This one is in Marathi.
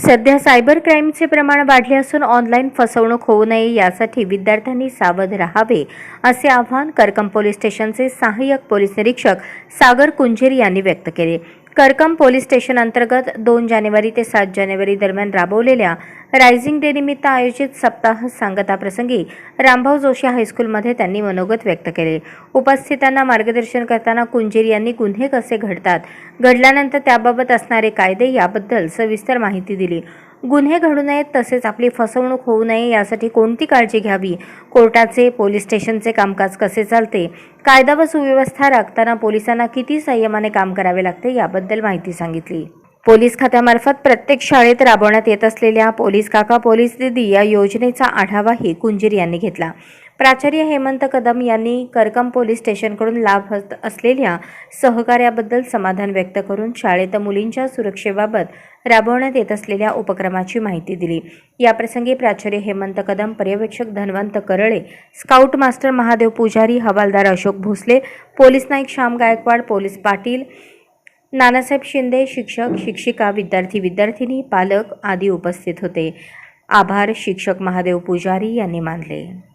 सध्या सायबर क्राईमचे प्रमाण वाढले असून ऑनलाईन फसवणूक होऊ नये यासाठी विद्यार्थ्यांनी सावध राहावे असे आवाहन करकम पोलीस स्टेशनचे सहाय्यक पोलीस निरीक्षक सागर कुंजेरी यांनी व्यक्त केले. करकम पोलीस स्टेशन अंतर्गत दोन जानेवारी ते सात जानेवारी दरम्यान राबवलेल्या रायझिंग डे निमित्त आयोजित सप्ताह सांगताप्रसंगी रामभाऊ जोशी हायस्कूलमध्ये त्यांनी मनोगत व्यक्त केले. उपस्थितांना मार्गदर्शन करताना कुंजीर यांनी गुन्हे कसे घडतात घडल्यानंतर त्याबाबत असणारे कायदे याबद्दल सविस्तर माहिती दिली. गुन्हे घडू नयेत तसेच आपली फसवणूक होऊ नये यासाठी कोणती काळजी घ्यावी? कोर्टाचे पोलीस स्टेशनचे कामकाज कसे चालते? कायदा व सुव्यवस्था राखताना पोलिसांना किती संयमाने काम करावे लागते याबद्दल माहिती सांगितली. पोलीस खात्यामार्फत प्रत्येक शाळेत राबवण्यात येत असलेल्या पोलीस काका पोलीस दिदी या योजनेचा आढावाही कुंजीर यांनी घेतला. प्राचार्य हेमंत कदम यांनी करकम पोलीस स्टेशनकडून लाभ होत असलेल्या सहकार्याबद्दल समाधान व्यक्त करून शाळेत मुलींच्या सुरक्षेबाबत राबवण्यात येत असलेल्या उपक्रमाची माहिती दिली. याप्रसंगी प्राचार्य हेमंत कदम पर्यवेक्षक धन्वंत करळे स्काउट मास्टर महादेव पुजारी हवालदार अशोक भोसले पोलीस नाईक श्याम गायकवाड पोलीस पाटील नानासाहेब शिंदे शिक्षक शिक्षिका विद्यार्थी विद्यार्थिनी पालक आदी उपस्थित होते. आभार शिक्षक महादेव पुजारी यांनी मानले.